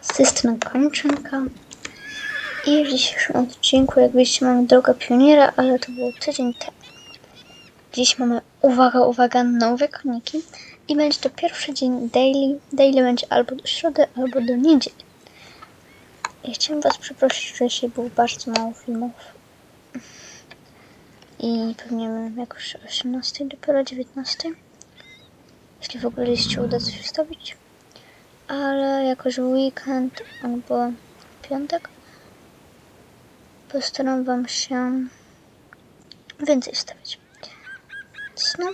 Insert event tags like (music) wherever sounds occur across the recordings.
Strony kończynka. I w dzisiejszym odcinku, jak widzicie, mamy drogę pioniera, ale to było tydzień temu. Dziś mamy, uwaga, uwaga, nowe koniki. I będzie to pierwszy dzień daily. Daily będzie albo do środy, albo do niedzieli. I chciałem Was przeprosić, że dzisiaj było bardzo mało filmów. I pewnie będę jakoś o 18, dopiero 19. Jeśli w ogóle się uda coś wstawić. Ale jakoś weekend albo piątek postaram Wam się więcej wstawić. No.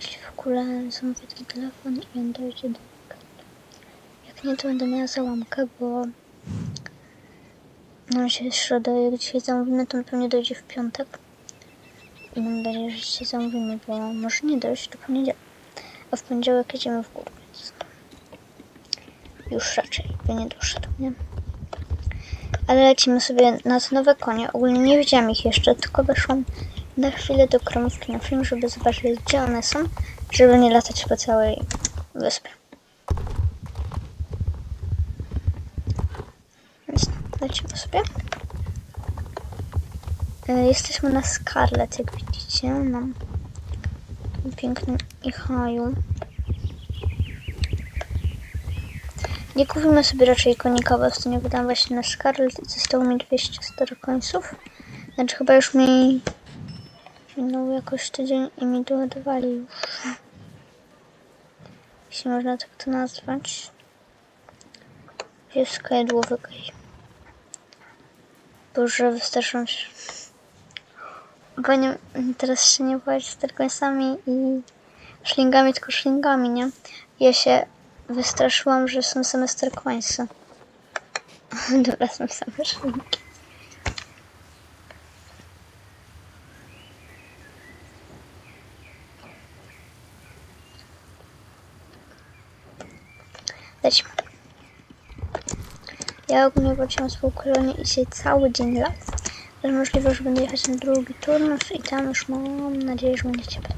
Jeśli w ogóle zamówię ten telefon i on dojdzie do weekendu. Jak nie, to będę miała załamkę, bo no się środa, jak dzisiaj zamówimy, to pewnie dojdzie w piątek. I mam nadzieję, że się zamówimy, bo może nie dojść do poniedziałku. A w poniedziałek jedziemy w górę, więc już raczej by nie doszedł, nie? Ale lecimy sobie na te nowe konie. Ogólnie nie widziałam ich jeszcze, tylko weszłam na chwilę do kromówki na film, żeby zobaczyć, gdzie one są, żeby nie latać po całej wyspie. Więc lecimy sobie. E, Jesteśmy na Scarlet, jak widzicie, tym pięknym Ichaju. Nie kupimy sobie raczej konika, bo ostatnio właśnie na Scarlet i zostało mi 200 starokońców. Znaczy chyba już mi minął jakoś tydzień i mi doładowali już. Jeśli można tak to nazwać. Jest kajdłowy kaj. Boże, wystraszam się. Bo nie, teraz się nie płaci starokońcami i szlingami, tylko szlingami, nie? Ja się wystraszyłam, że są same starkońce. (laughs) Dobra, są same szlingi. Lecimy. Ja ogólnie wróciłam z półkolonie i dzisiaj cały dzień las. Ale możliwe, że będę jechać na drugi turnus i tam już mam nadzieję, że będzie ciepło.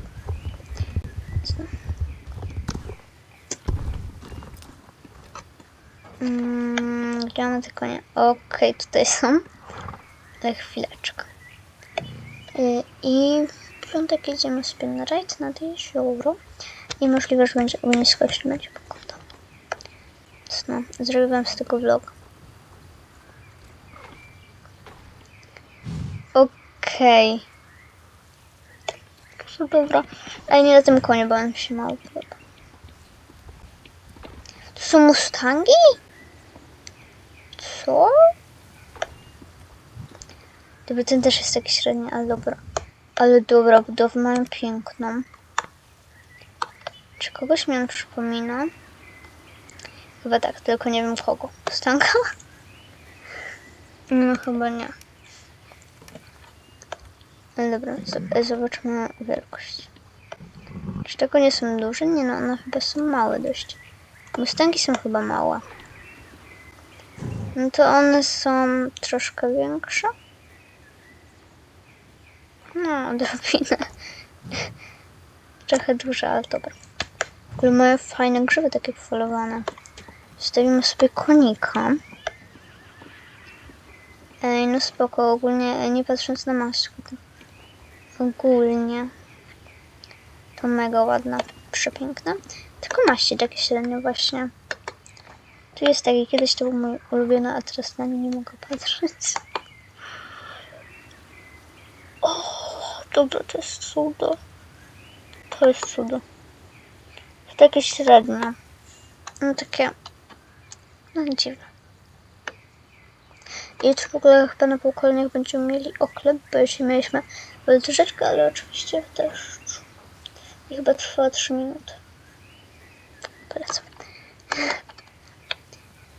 Mm, gdzie mamy te konie? Okej, tutaj są. Ale chwileczkę. Y, I w piątek jedziemy sobie na rajd nad jezioro. I możliwe, że będzie ognisko, jeśli będzie pogoda. No, zrobię wam z tego vlog. Okej. Okay. Dobra. Ale nie na tym konie, bo on się mało podoba. To są Mustangi? Co? Dobra, ten też jest taki średni, ale dobra. Ale dobra, budowę mają piękną. Czy kogoś mi on przypomina? Chyba tak, tylko nie wiem kogo. Stanka? (laughs) No chyba nie. Ale dobra, zobaczmy wielkość. Czy tego nie są duże? Nie no, one chyba są małe dość. Mustangi są chyba małe. No to one są troszkę większe. No, odrobinę. Trochę duże, ale dobra. W ogóle mają fajne grzyby takie pofalowane. Stawimy sobie konika. Ej, no spoko, ogólnie nie patrząc na maskę. Ogólnie to mega ładna, przepiękna. Tylko maści takie średnio właśnie. Tu jest taki, kiedyś to był mój ulubiony, a teraz na nie nie mogę patrzeć. O, dobra, to jest cudo. To jest cudo. To takie średnie. No takie, no dziwne. I już w ogóle chyba na półkolniach będziemy mieli oklep, bo jeszcze mieliśmy troszeczkę, ale oczywiście w deszczu. I chyba trwa 3 minuty. Polecam.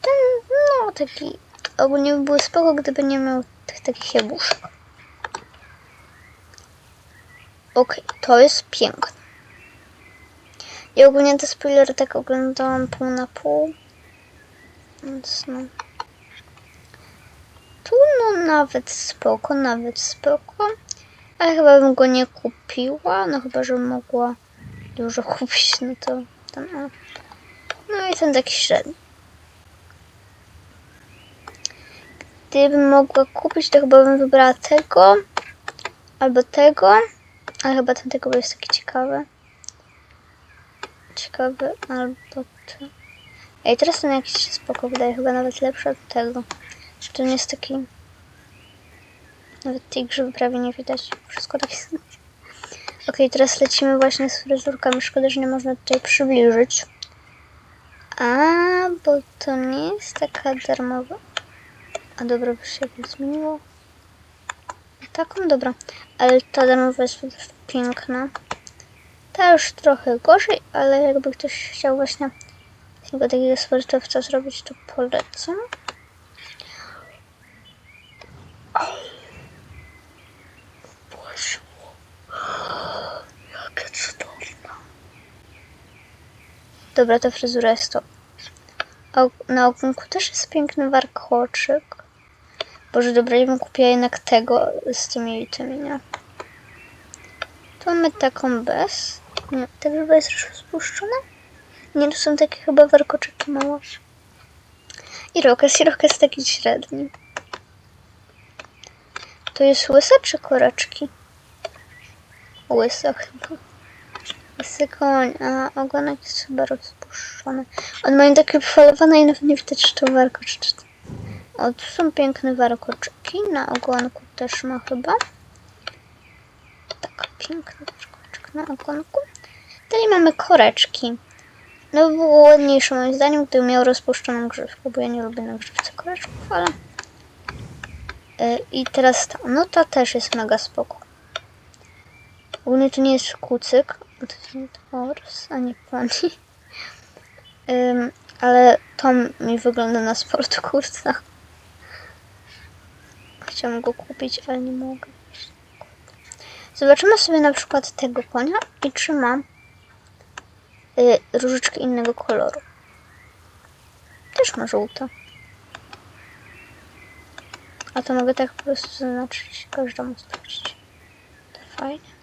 Ten, no taki, ogólnie by było spoko, gdyby nie miał tych takich jabłuszek. Okej, to jest piękne. Ja ogólnie te spoilery tak oglądałam pół na pół. Więc no. Tu no nawet spoko, nawet spoko. Ale chyba bym go nie kupiła. No chyba, że mogła dużo (laughs) kupić, no to tam. O. No i ten taki średni. Gdybym mogła kupić, to chyba bym wybrała tego. Albo tego. Ale chyba ten tego jest taki ciekawy. Ciekawy, albo ten. Ej, teraz ten jakiś spoko wydaje, chyba nawet lepszy od tego. Że ten jest taki... Nawet tej grzyby prawie nie widać. Wszystko tak jest. Okej, teraz lecimy właśnie z fryzurkami. Szkoda, że nie można tutaj przybliżyć. A, bo to nie jest taka darmowa. A dobra, by się zmieniło. Taką, dobra. Ale ta darmowa jest piękna. Ta już trochę gorzej, ale jakby ktoś chciał właśnie takiego sportowca zrobić, to polecam. Dobra, ta fryzura jest to. Na ogonku też jest piękny warkoczyk. Boże, dobra, ja bym kupiła jednak tego z tymi i tymi, nie? Tu mamy taką bez. Nie, ta grzyba jest już spuszczona? Nie, tu są takie chyba warkoczyki małe. I rokes, i rokes taki średni. To jest łysa czy koreczki? Łysa chyba. Łysy koń, a ogonek jest chyba rozpuszczony. On ma takie falowane i nawet nie widać, czy to warkocz, czy to... O, tu są piękne warkoczyki. Na ogonku też ma chyba. Tak, piękny warkoczyk na ogonku. Dalej mamy koreczki. No by było ładniejsze moim zdaniem, gdyby miał rozpuszczoną grzywkę, bo ja nie lubię na grzywce koreczków, ale... Yy, I teraz ta, no też jest mega spoko. Ogólnie to nie jest kucyk, to jest horse, a nie pony. Ym, ale to mi wygląda na sport kurca. Chciałam go kupić, ale nie mogę. Zobaczymy sobie na przykład tego konia i czy mam y, innego koloru. Też ma żółte. A to mogę tak po prostu zaznaczyć każdemu sprawdzić. To fajnie.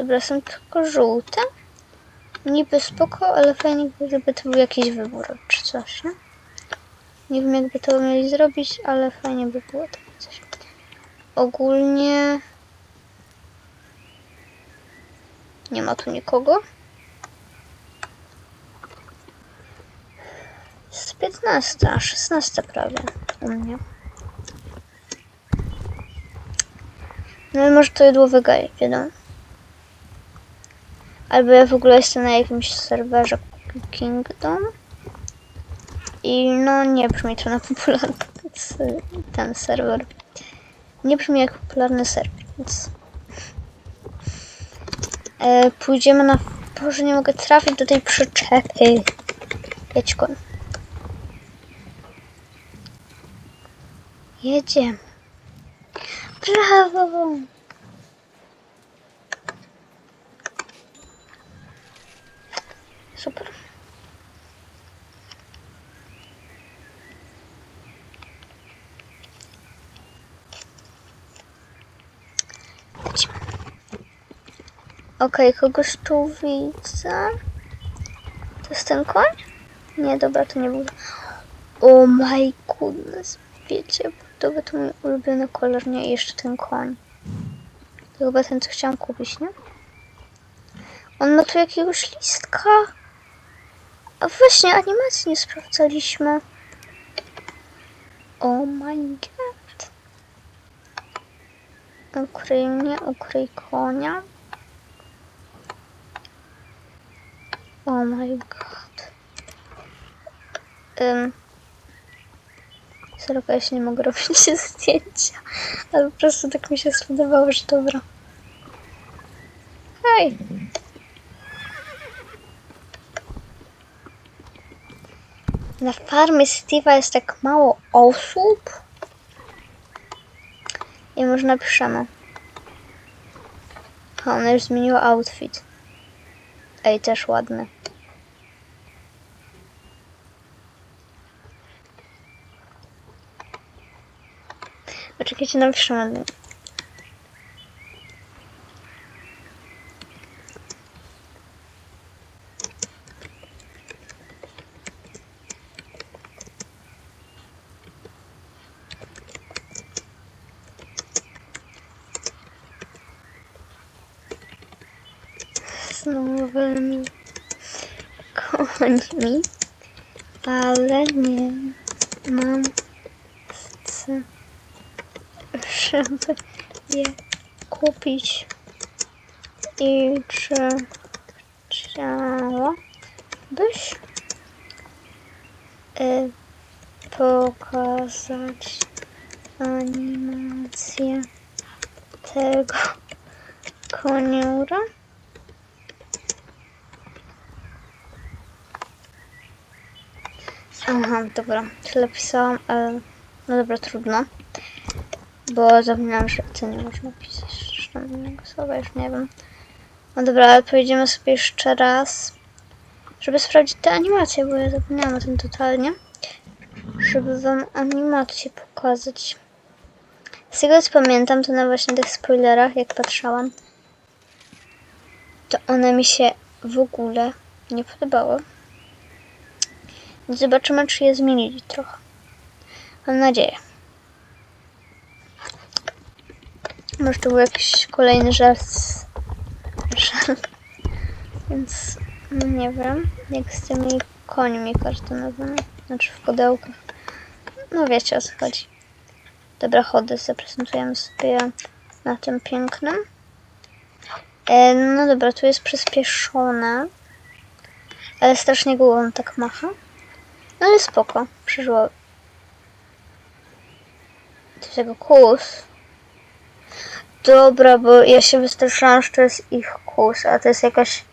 Dobra, są tylko żółte. Niby spoko, ale fajnie gdyby to był jakiś wybór czy coś, nie? Nie wiem jakby to mieli zrobić, ale fajnie by było takie coś. Ogólnie... Nie ma tu nikogo. Jest 15, a 16 prawie u mnie. No i może to jedło wygaje, wiadomo. Albo ja w ogóle jestem na jakimś serwerze Kingdom. I no nie brzmi to na popularny (laughs) ten serwer. Nie brzmi jak popularny serwer, więc... E, pójdziemy na... Boże, nie mogę trafić do tej przyczepy. Jedź koń. Jedziemy. Brawo! Super. Lecimy. Okej, kogoś tu widzę. To jest ten koń? Nie, dobra, to nie był. Oh my goodness. Wiecie, by to mój ulubiony kolor, nie? Jeszcze ten koń. To chyba ten, co chciałam kupić, nie? On ma tu jakiegoś listka. A właśnie, animacji nie sprawdzaliśmy. Oh my god. Ukryj mnie, ukryj konia. Oh my god. Um. Serio, ja się nie mogę robić (laughs) zdjęcia. Ale po prostu tak mi się spodobało, że dobra. Hej! Na farmie Steve'a jest tak mało osób. I może napiszemy. A ona już zmieniła outfit. Ej, też ładny. pakiecie nawieszonym. nowymi końmi, ale nie mam żeby je kupić. I czy chciałabyś y, pokazać animację tego koniura? Aha, dobra, tyle pisałam, ale no dobra, trudno. Bo zapomniałam, że nie można pisać innego słowa, już nie wiem. No dobra, ale pojedziemy sobie jeszcze raz, żeby sprawdzić te animacje, bo ja zapomniałam o tym totalnie. Żeby wam animację pokazać. Z tego co pamiętam, to na właśnie tych spoilerach, jak patrzałam, to one mi się w ogóle nie podobały. Zobaczymy, czy je zmienili trochę. Mam nadzieję. Może to był jakiś kolejny żart. Żart. Więc no nie wiem, jak z tymi końmi kartonowymi. Znaczy w pudełkach. No wiecie o co chodzi. Dobra, chody zaprezentujemy sobie na tym pięknym. E, no dobra, tu jest przyspieszone. Ale strasznie głową tak macha. No ale spoko, przeżyła. To jest jego kus. Dobra, bo ja się wystraszyłam, że to jest ich kus, a to jest jakaś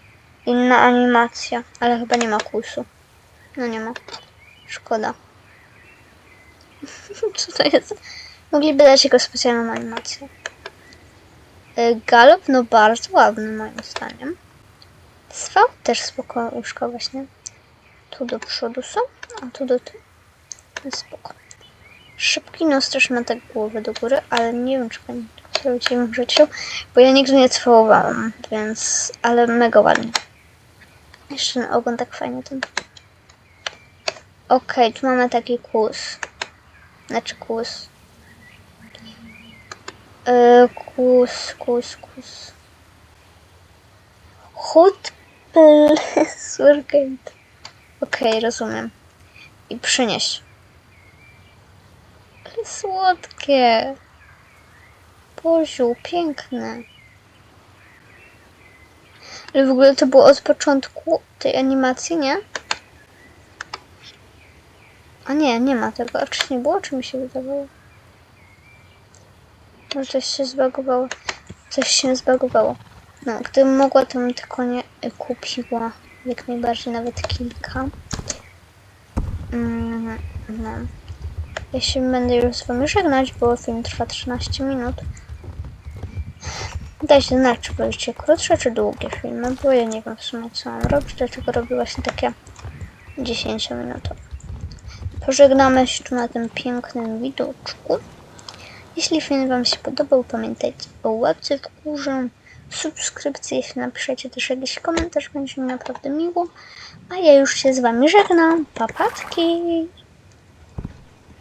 inna animacja. Ale chyba nie ma kusu. No nie ma. Szkoda. (laughs) Co to jest? Mogliby dać jego specjalną animację. Y, Galop, no bardzo ładny moim zdaniem. Swał też spoko łóżka właśnie. Tu do przodu są, a tu do tyłu. Spoko. Szybki, no strasznie ma tak głowę do góry, ale nie wiem, czy będzie moim życiu, bo ja nigdy nie cwałowałam, więc... ale mega ładnie. Jeszcze ten ogon tak fajnie ten. Okej, tu mamy taki kłus. Znaczy kłus. Yy, kłus, kłus, kłus. Hot (laughs) Surgate. Okej, rozumiem. I przynieść. Ale słodkie. Boziu, piękne. Ale w ogóle to było od początku tej animacji, nie? A nie, nie ma tego. A wcześniej było, czy mi się wydawało? Może coś się zbagowało. Coś się zbagowało. No, gdybym mogła, to bym tylko nie y, kupiła. Jak najbardziej, nawet kilka. Mm, no. Ja się będę już z wami żegnać, bo film trwa 13 minut. Dajcie znać, czy wolicie krótsze, czy długie filmy, bo ja nie wiem w sumie, co mam robić, dlaczego robię właśnie takie 10 minutowe. Pożegnamy się tu na tym pięknym widoczku. Jeśli film Wam się podobał, pamiętajcie o łapce w górze, subskrypcji, jeśli napiszecie też jakiś komentarz, będzie mi naprawdę miło. A ja już się z Wami żegnam. Papatki!